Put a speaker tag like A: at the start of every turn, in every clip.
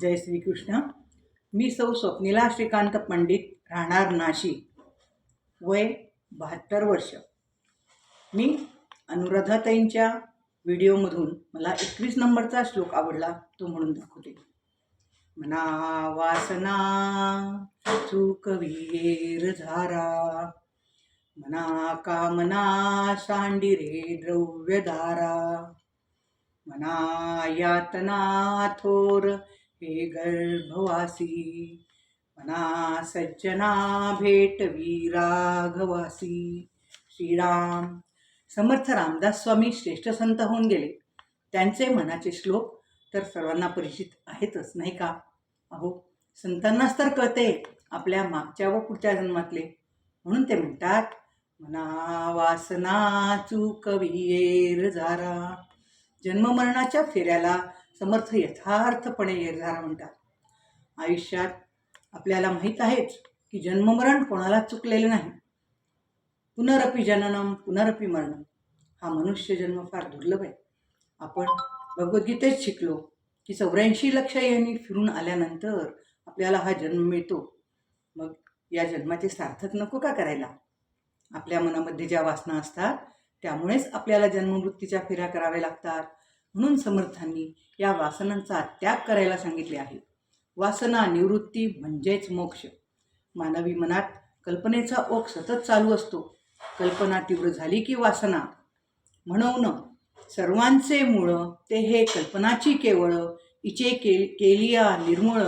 A: जय श्रीकृष्ण. मी सौ स्वप्निला श्रीकांत पंडित राहणार नाशिक वय बहात्तर वर्ष. मी अनुराधाताईंच्या व्हिडिओमधून मला एकवीस नंबरचा श्लोक आवडला तो म्हणून दाखवते. मना वासना चुकवीर झारा. मना कामना सांडिरे द्रव्यधारा. मना यातना थोर हे गर्भवासी. मना सज्जना भेटवी राघवासी श्रीराम. समर्थ रामदास स्वामी श्रेष्ठ संत होऊन गेले. त्यांचे मनाचे श्लोक तर सर्वांना परिचित आहेतच नाही का? अहो संतांनाच तर कळते आपल्या मागच्या व पुढच्या जन्मातले. म्हणून ते म्हणतात मना वासना चुकवियेर जारा. जन्ममरणाच्या फेऱ्याला समर्थ यथार्थपणे येरझारा म्हणतात. आयुष्यात आपल्याला माहीत आहेच की जन्ममरण कोणाला चुकलेले नाही. पुनरपी जननम पुनरपी मरणम. हा मनुष्य जन्म फार दुर्लभ आहे. आपण भगवद्गीतेत शिकलो की चौऱ्याऐंशी लक्ष यांनी फिरून आल्यानंतर आपल्याला हा जन्म मिळतो. मग या जन्माचे सार्थक नको का करायला? आपल्या मनामध्ये ज्या वासना असतात त्यामुळेच आपल्याला जन्ममृत्यूच्या फेऱ्या कराव्या लागतात. म्हणून समर्थांनी या वासनांचा त्याग करायला सांगितले आहे. वासना निवृत्ती म्हणजेच मोक्ष. मानवी मनात कल्पनेचा ओघ सतत चालू असतो. कल्पना तीव्र झाली की वासना. म्हणून सर्वांचे मूळ ते हे कल्पनाची केवळ इचे के केलिया निर्मूळ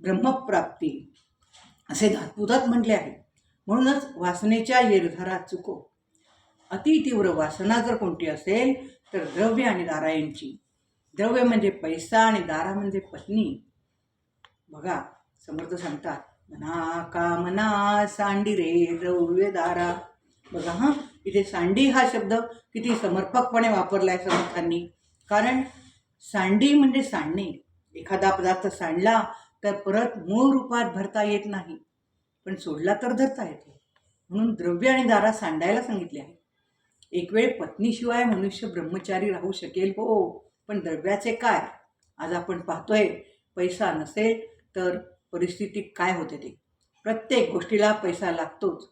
A: ब्रह्मप्राप्ती. असे धातपुतात म्हटले आहे. म्हणूनच वासनेच्या निर्धारात चुको. अतितीव्र वासना जर कोणती असेल तर द्रव्य आणि दारा यांची द्रव्य म्हणजे पैसा आणि दारा म्हणजे पत्नी. बघा समर्थ सांगतात मना कामना सांडिरे द्रव्य दारा. बघा हां इथे सांडी हा शब्द किती समर्पकपणे वापरला आहे समर्थांनी. कारण सांडी म्हणजे सांडणे. एखादा पदार्थ सांडला तर परत मूळ रूपात भरता येत नाही. पण सोडला तर धरता येतो. म्हणून द्रव्य आणि दारा सांडायला सांगितले आहे. एक वेळ पत्नीशिवाय मनुष्य ब्रह्मचारी राहू शकेल हो पण द्रव्याचे काय? आज आपण पाहतोय पैसा नसेल तर परिस्थिती काय होते ते? प्रत्येक गोष्टीला पैसा लागतोच.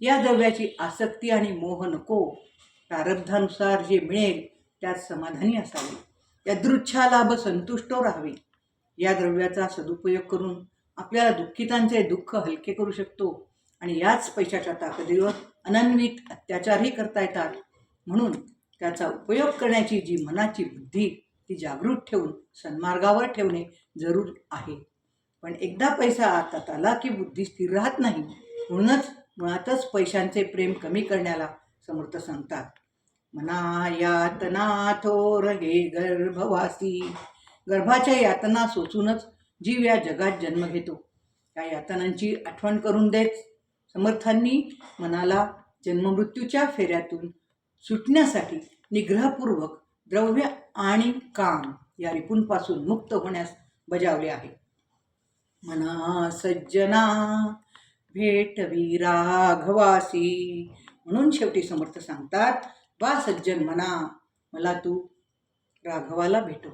A: या द्रव्याची आसक्ती आणि मोह नको. प्रारब्धानुसार जे मिळेल त्यात समाधानी असावे. या दृच्छा लाभ संतुष्ट राहावे. या द्रव्याचा सदुपयोग करून आपल्याला दुःखितांचे दुःख हलके करू शकतो. आणि याच पैशाच्या ताकदीवर अनन्वित अत्याचारही करता येतात. म्हणून त्याचा उपयोग करण्याची जी मनाची बुद्धी ती जागृत ठेवून सन्मार्गावर ठेवणे जरूर आहे. पण एकदा पैसा हातात आला की बुद्धी स्थिर राहत नाही. म्हणूनच मुळातच पैशांचे प्रेम कमी करण्याला समर्थ सांगतात. मना यातना थोर हे गर्भवासी. गर्भाच्या यातना सोचूनच जीव या जगात जन्म घेतो. त्या यातनांची आठवण करून देत. समर्थांनी मनाला जन्ममृत्यूच्या फेऱ्यातून सुटण्यासाठी निग्रहपूर्वक द्रव्य आणि काम या रिपूंपासून मुक्त होण्यास बजावले आहे. मना सज्जना भेटवी राघवासी म्हणून शेवटी समर्थ सांगतात वा सज्जन म्हणा मला तू राघवाला भेटो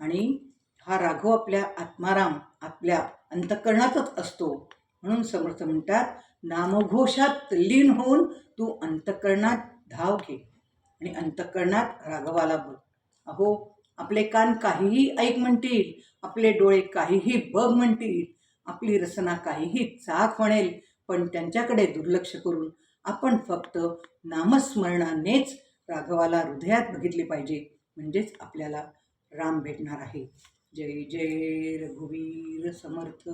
A: आणि हा राघव आपल्या आत्माराम आपल्या अंतकरणातच असतो. म्हणून समर्थ म्हणतात नामघोषात लीन होऊन तू अंतकरणात धाव घे आणि अंतकरणात राघवाला बघ. अहो आपले कान काहीही ऐक म्हणतील आपले डोळे काहीही बघ म्हणतील आपली रचना काहीही चाक म्हणेल पण त्यांच्याकडे दुर्लक्ष करून आपण फक्त नामस्मरणानेच राघवाला हृदयात बघितले पाहिजे म्हणजेच आपल्याला राम भेटणार आहे. जय जय रघुवीर समर्थ.